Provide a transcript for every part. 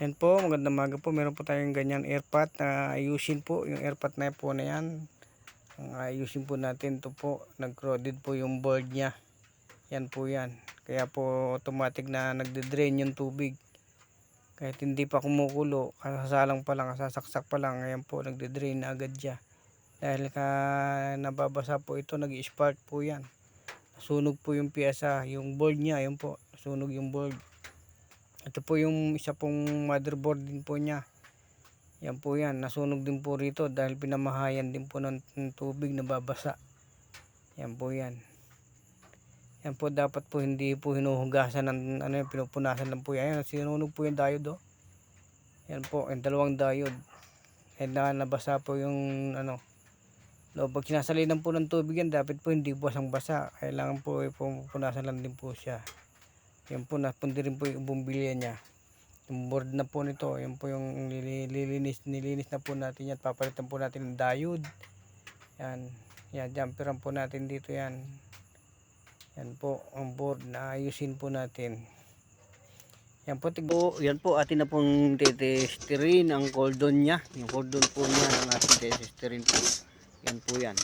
Yan po, magandang maga po. Meron po tayong ganyan airpot na ayusin po. Yung airpot na po na yan. Ang ayusin po natin to po. Nag-crowded po yung board niya. Yan po yan. Kaya po automatic na nagde-drain yung tubig. Kahit hindi pa kumukulo, kasasalang pa lang, kasasaksak pa lang, ngayon po nagde-drain na agad siya. Dahil ka nababasa po ito, nag-spark po yan. Nasunog po yung piyesa, yung board niya, yun po, nasunog yung board. Ito po yung isa pong motherboard din po niya. Yan po yan, nasunog din po rito dahil pinamahayan din po ng, ng tubig na babasa. Yan po yan. Yan po dapat po hindi po hinuhugasan ng ano yung pinupunasan lang po yan. Ayan, sinunog po yung diode oh. Yan po, yung dalawang diode. And na nabasa po yung ano. No, pag sinasalinan po ng tubig yan, dapat po hindi basang basa. Kailangan po eh, pupunasan lang din po siya. Yan po, napundi rin po yung bumbilya niya. Yung board na po nito, yan po yung lili- lilinis, nilinis na po natin yan. Papalitan po natin ng diode. Yan, yan, jumperan po natin dito yan. Yan po, ang board na ayusin po natin. Yan po, tig- po, yan po atin na pong tetesterin ang cordon niya. Yung cordon po niya ang ating tetesterin po. Yan po yan.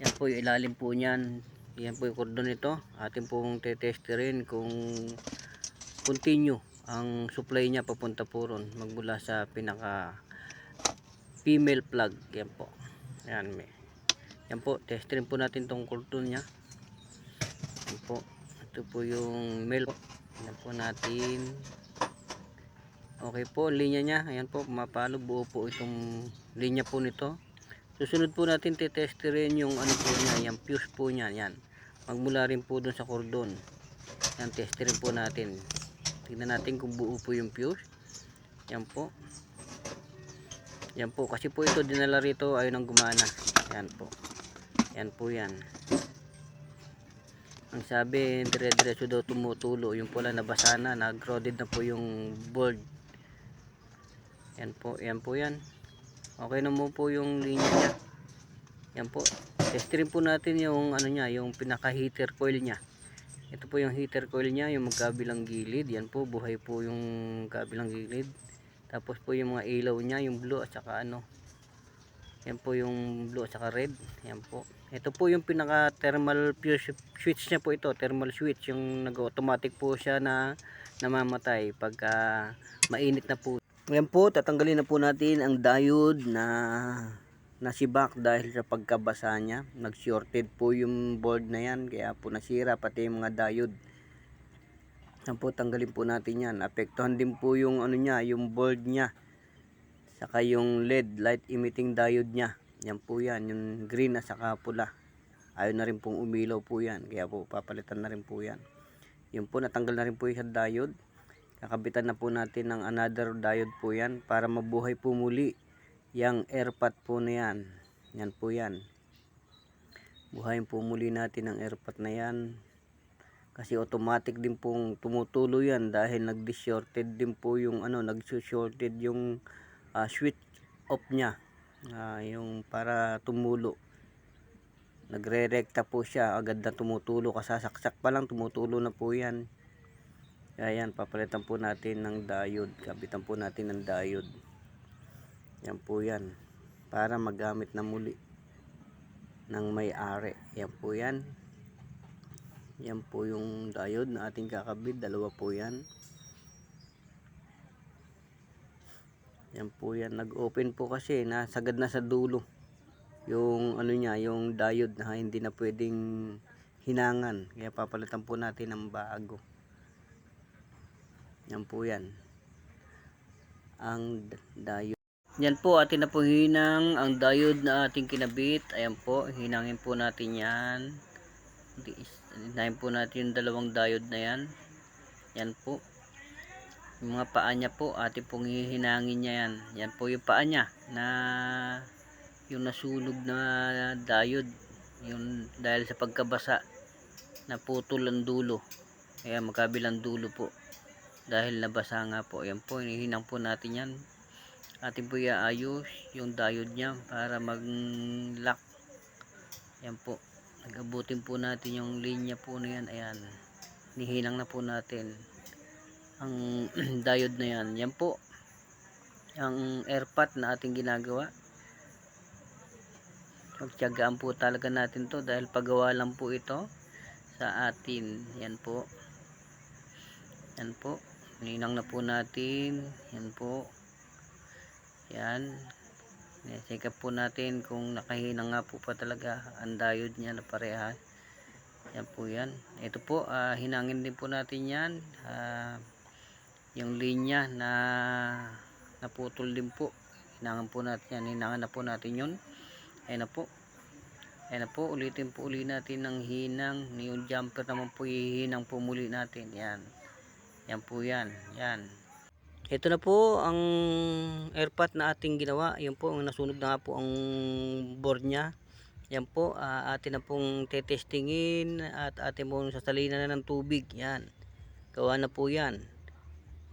Yan po yung ilalim po niyan. Yan po yung cordon nito. Atin pong tetesterin kung continue ang supply niya papunta po ron. Magmula sa pinaka female plug. Yan po. Yan. May. Yan po. Testerin po natin tong cordon niya. Yan po. Ito po yung male. Yan po natin. Okay po, linya niya. Ayan po, mapalo. Buo po itong linya po nito. Susunod po natin titesterin yung ano po niya, yung fuse po niya. Yan. Magmula rin po dun sa cordon. Yan, testerin po natin. Tingnan natin kung buo po yung fuse. Yan po. Yan po, kasi po ito dinala rito ayaw nang gumana. Yan po. Yan po yan. Ang sabi, dire-diretso daw tumutulo. Yung pula nabasa na, nag-crowded na po yung board. Yan po, yan po yan. Okay na mo po yung linya niya. Yan po. Testerin po natin yung ano niya, yung pinaka heater coil niya. Ito po yung heater coil niya, yung magkabilang gilid. Yan po, buhay po yung kabilang gilid. Tapos po yung mga ilaw niya, yung blue at saka ano. Yan po yung blue at saka red. Yan po. Ito po yung pinaka thermal fuse switch niya po ito, thermal switch yung nag-automatic po siya na namamatay pagka mainit na po. Ngayon po, tatanggalin na po natin ang diode na nasibak dahil sa pagkabasa niya. Nag-shorted po yung board na yan kaya po nasira pati yung mga diode. Yan po, tanggalin po natin yan. Apektuhan din po yung ano niya, yung board niya. Saka yung LED, light emitting diode niya. Yan po yan, yung green at saka pula. Ayaw na rin pong umilaw po yan. Kaya po, papalitan na rin po yan. Yun po, natanggal na rin po yung diode. Kakabitan na po natin ng another diode po yan para mabuhay po muli yung airpot po na yan. Yan po yan. Buhayin po muli natin ang airpot na yan. Kasi automatic din pong tumutulo yan dahil nag-shorted din po yung ano, nag-shorted yung ah, switch off niya. Ah, yung para tumulo. Nagre-recta po siya, agad na tumutulo, kasasaksak pa lang tumutulo na po yan. Kaya yan, papalitan po natin ng diode. Kabitan po natin ng diode. Yan po yan. Para magamit na muli ng may-ari. Yan po yan. Yan po yung diode na ating kakabit. Dalawa po yan. Yan po yan. Nag-open po kasi. Nasagad na sa dulo. Yung ano niya, yung diode na hindi na pwedeng hinangan. Kaya papalitan po natin ng bago. Yan po yan. Ang diode. Yan po, atin na po hinang ang diode na ating kinabit. Ayan po, hinangin po natin yan. Hinahin po natin yung dalawang diode na yan. Yan po. Yung mga paa niya po, atin pong hihinangin niya yan. Yan po yung paa niya na yung nasunog na diode. Yung dahil sa pagkabasa naputol ang dulo. Kaya magkabilang dulo po dahil nabasa nga po yan po hinihinang po natin yan. Atin po iaayos yung diode niya para mag lock yan po nagabutin po natin yung linya po na yan. Ayan nihinang na po natin ang diode na yan. Yan po ang airpot na ating ginagawa. Magtiyagaan po talaga natin to dahil pagawa lang po ito sa atin. Yan po. Yan po ninang na po natin. Yan po. Yan. Check up po natin kung nakahina nga po pa talaga. Ang diode niya na parehas yan po yan. Ito po ah, hinangin din po natin yan. Ah, yung linya na naputol din po. Hinangan po natin yan hinangan na po natin yun. Ayun na po. Ayun na po. Ulitin po uli natin ng hinang. Yung jumper naman po hihinang po muli natin. Yan yan po yan yan. Ito na po ang airpot na ating ginawa. Yan po ang nasunog na po ang board nya yan po ah, atin na pong tetestingin at atin pong sasalinan na ng tubig. Yan. Gawa na po yan.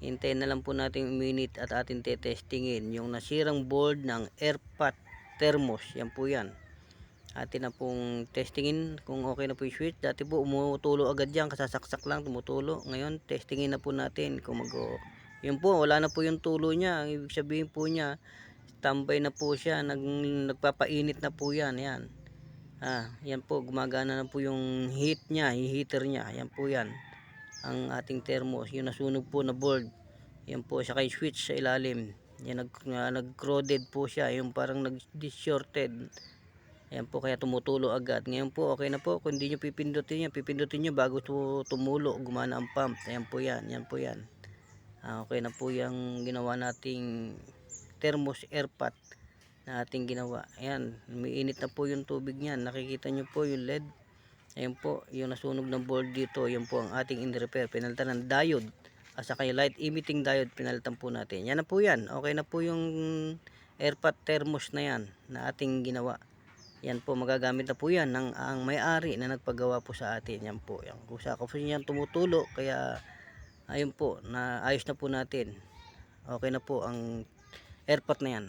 Hintayin na lang po natin minute at atin tetestingin yung nasirang board ng airpot thermos. Yan po yan atin na pong testingin kung okay na po yung switch. Dati po umutulo agad yan kasasaksak lang tumutulo. Ngayon testingin na po natin kung mag yun po wala na po yung tulo niya. Ang ibig sabihin po niya tambay na po siya. Nag, nagpapainit na po yan yan. Ah, yan po gumagana na po yung heat niya yung heater niya. Yan po yan. Ang ating thermos yung nasunog po na board yan po siya kay switch sa ilalim. Yan nag, uh, nag-corroded po siya. Yung parang nag-shorted yan po kaya tumutulo agad ngayon po okay na po kung hindi nyo pipindutin yan pipindutin nyo bago tu- tumulo gumana ang pump yan po yan yan po yan Ah, okay na po yung ginawa nating thermos airpot na ating ginawa ayan umiinit na po yung tubig niyan nakikita nyo po yung led Ayan po, yung nasunog ng board dito, yun po ang ating in-repair. Pinalitan ng diode, at saka yung light emitting diode, pinalitan po natin. Yan na po yan. Okay na po yung airpot thermos na yan, na ating ginawa. Yan po, magagamit na po yan ng ang may-ari na nagpagawa po sa atin. Yan po. Yan. Kung sa kasi yan tumutulo, kaya ayun po, na ayos na po natin. Okay na po ang airpot na yan.